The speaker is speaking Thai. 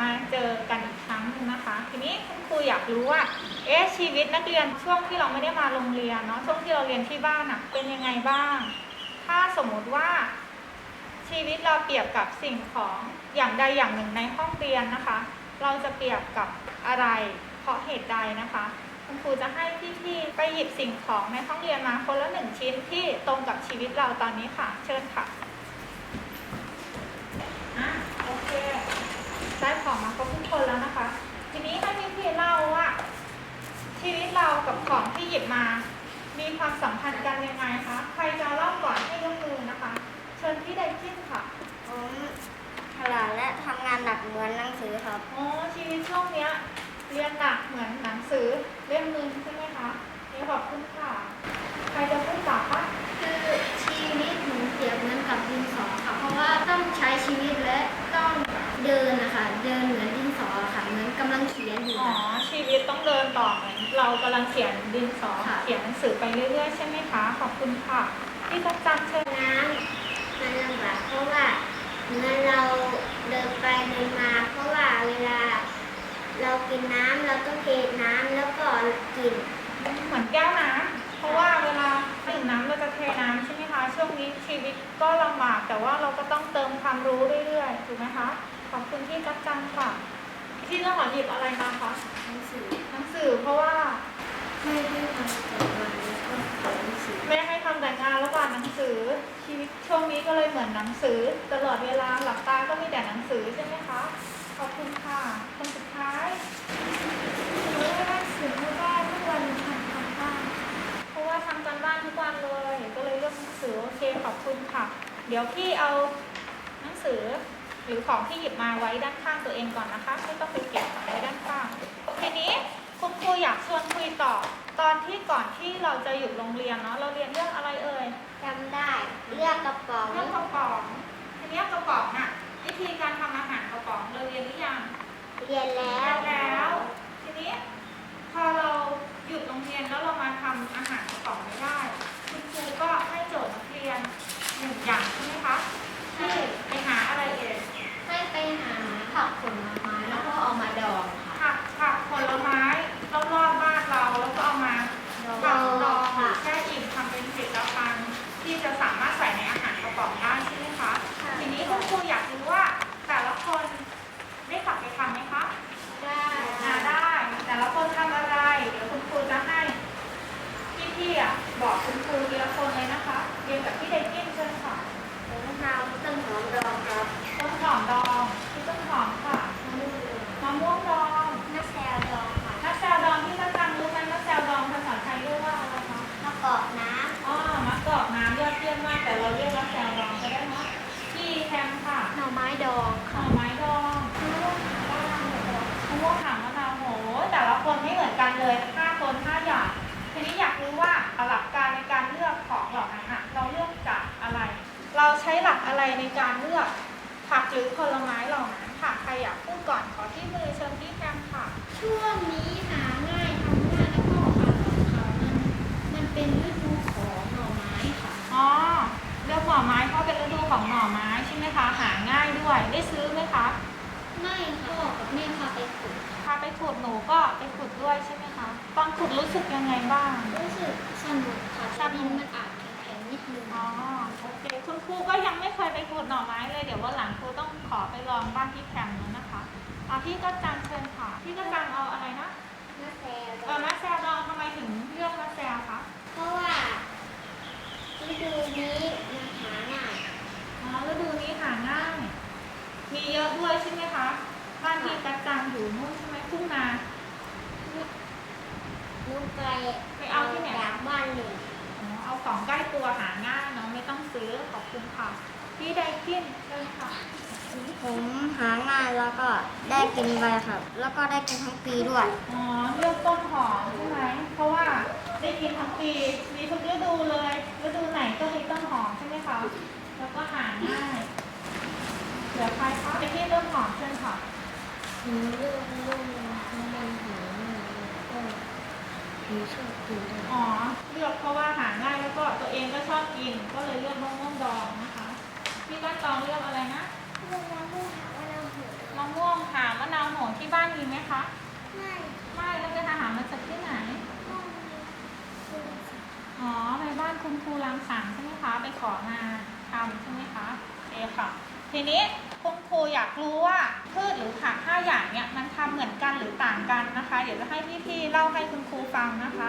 มาเจอกันอีกครั้งหนึงนะคะ ทีนี้คุณครูอยากรู้ว่า เอ๊ะชีวิตนักเรียนช่วงที่เราไม่ได้มาโรงเรียนเนาะช่วงที่เราเรียนที่บ้านอะเป็นยังไงบ้าง ถ้าสมมุติว่า ชีวิตเราเปรียบกับสิ่งของอย่างใดอย่างหนึ่งในห้องเรียนนะคะ เราจะเปรียบกับอะไร เพราะเหตุใดนะคะคุณครูจะให้พี่ๆไปหยิบสิ่งของในห้องเรียนมาคนละหนึ่งชิ้นที่ตรงกับชีวิตเราตอนนี้ค่ะ เชิญค่ะอะโอเค ได้ของมาครบทุกคนแล้วนะคะ ทีนี้ให้พี่ๆเล่าว่าชีวิตเรากับของที่หยิบมา มีความสัมพันธ์กันยังไงคะ ใครจะเล่าก่อนให้ยกมือนะคะ เชิญพี่ไดคินค่ะผมฉลาดและทำงานหนักเหมือนหนังสือครับ อ๋อชีวิตช่วงเนี้ย เรียนหนักเหมือนหนังสือเล่มหนึงใช่ไหมคะนี่ขอบคุณค่ะ อยู่อ๋อค่ะชีวิตต้องเดินต่อเหมือนเรากำลังเขียนดินสอค่ะ เขียนหนังสือไปเรื่อยๆ ใช่ไหมคะ ขอบคุณค่ะพี่กัจจันเชิญน้ำมันลำบากเพราะว่าเหมื่อนเราเดินไปเดินมา เพราะว่าเวลา เรากินน้ำเราต้องเทน้ำแล้วก็กินเหมือนแก้วน้ำเพราะว่าเวลาดื่มน้ำเราจะเทน้ำใช่ไหมคะ ช่วงนี้ชีวิตก็ลำบากแต่ว่าเราก็ต้องเติมความรู้เรื่อยๆ ถูกไหมคะ ขอบคุณพี่กัจจันค่ะ ที่ต้องขอหยิบอะไรมาคะหนังสือหนังสือเพราะว่าไม่ได้ทำแต่งานแล้วก็เขียนหนังสือแม่ให้ทำแต่งานแล้วก็อ่านหนังสือชีวิตช่วงนี้ก็เลยเหมือนหนังสือ ตลอดเวลาหลับตาก็มีแต่หนังสือใช่ไหมคะขอบคุณค่ะคนสุดท้ายหนูได้หนังสือเพราะว่าทุกวันทำการบ้านเพราะว่าทำการบ้านทุกวันเลยก็เลยเลือกหนังสือโอเคขอบคุณค่ะ เดี๋ยวพี่เอาหนังสือ หรือของที่หยิบมาไว้ด้านข้างตัวเองก่อนนะคะ ไม่ต้องไปเก็บไว้ด้านข้าง ทีนี้คุณครูอยากชวนคุยต่อ ตอนที่ก่อนที่เราจะหยุดโรงเรียนเนาะ เราเรียนเรื่องอะไรเอ่ยจำได้ เลือกกระป๋อง เรื่องกระป๋อง ทีนี้กระป๋องน่ะ วิธีการทำอาหารกระป๋องเราเรียนหรือยัง เรียนแล้ว แล้ว ทีนี้พอเราหยุดโรงเรียนแล้วเรามาทำอาหารกระป๋องไม่ได้ คุณครูก็ให้โจทย์นักเรียนหนึ่งอย่างใช่ไหมคะที่ไปหาอะไรเอ่ย ให้ไปหาผักผลไม้แล้วก็เอามาดองค่ะ ผักผักผลไม้รอบๆบ้านเราแล้วก็เอามา ดอง ผักดอง ค่ะ แช่อิ่มทำเป็นผลิตภัณฑ์ที่จะสามารถใส่ในอาหารกระป๋องได้ใช่ไหมคะ ทีนี้คุณครูอยากรู้ว่าแต่ละคนได้กลับไปทำไหมคะ ได้ อ่าได้ แต่ละคนทำอะไร เดี๋ยวคุณครูจะให้พี่ๆอะ บอกคุณครูทีละคนเลยนะคะ เรียนกับพี่ไดกิ้นเชิญค่ะผมทำต้นหอมดองครับต้นหอมดองพี่ต้นหอมค่ะมะม่วงดองน้ำแซวดองค่ะนักแซวดองที่นักจังรู้ไหมนักแซวดองภาษาไทยเรียกว่าอะไรคะมะกอกน้อ๋อมะกอกน้ำยอดเยี่ยมมากแต่เราเรียกนักแซวดองก็ได้เนาะพี่แคมค่ะำหน่อไม้ดองหน่อไม้ดองมะม่วงบ้านดองมะม่วงหางมะนาวโหแต่ละคนไม่เหมือนกันเลย ใช้หลักอะไรในการเลือกผักหรือผลไม้เหล่านั้นค่ะ ใครอยากพูดก่อนขอที่มือเชิญพี่แคมค่ะ ช่วงนี้หาง่ายทำง่ายแล้วก็อร่อยค่ะมันมันเป็นฤดูของหน่อไม้ค่ะ อ๋อเลือกหน่อไม้เพราะเป็นฤดูของหน่อไม้ใช่ไหมคะ หาง่ายด้วย ได้ซื้อไหมคะไม่ค่ะพ่อกับแม่พาไปขุดพาไปขุดหนูก็ไปขุดด้วยใช่ไหมคะ ตอนขุดรู้สึกยังไงบ้าง รู้สึกสนุกค่ะแต่ดินมันอาจแข็งๆ นิดนึงอ๋อโอเคคุณครูก็ยังไม่เคยไปขุดหน่อไม้เลยเดี๋ยววันหลังครูต้องขอไปลองบ้านพี่แคมแล้วนะคะอะพี่ก็จังเชิญค่ะพี่ก็จังเอาอะไรนะน้ำแซวดเออองมะแซวดองทำไมถึงเลือกมะแซวคะเพราะว่าฤดูนี้มันหาง่ายอ๋อฤดูนี้หาง่าย มีเยอะด้วยใช่ไหมคะบ้านพี่กระจังอยู่นู่นใช่ไหมทุ่งนา นุ๊กไปไปเอาที่ไหน จากบ้านหนึ่ง ตัวหาง่ายเนาะไม่ต้องซื้อขอบคุณค่ะ พี่ไดกินเชิญค่ะ ผมหาง่ายแล้วก็ได้กินไปครับ แล้วก็ได้กินทั้งปีด้วย อ๋อเลือกต้นหอมใช่ไหม เพราะว่าได้กินทั้งปีมีทุกฤดูเลยฤดูไหนก็มีต้นหอมใช่ไหมคะ แล้วก็หาง่ายเหลือใครคะไปที่ต้นหอมเชิญค่ะหนูเลือก หนูชอบกินอ๋อ เลือกเพราะว่าหาง่ายแล้วก็ตัวเองก็ชอบกิน ก็เลยเลือกมะม่วงดองนะคะพี่บ้านตองเลือกอะไรนะเรื่องน้มูกหาว่าเหิวมะม่วงหามะนาวโหนที่บ้านมีไหมคะ ไม่ไม่แล้วไปหามาจากที่ไหนอ๋อในบ้านคุณครูรังสรรค์ใช่ไหมคะ ไปขอมาทำใช่ไหมคะโอเคค่ะ ทีนี้ คุณครูอยากรู้ว่าพืชหรือผักห้าอย่างเนี่ยมันทำเหมือนกันหรือต่างกันนะคะ เดี๋ยวจะให้พี่ๆเล่าให้คุณครูฟังนะคะ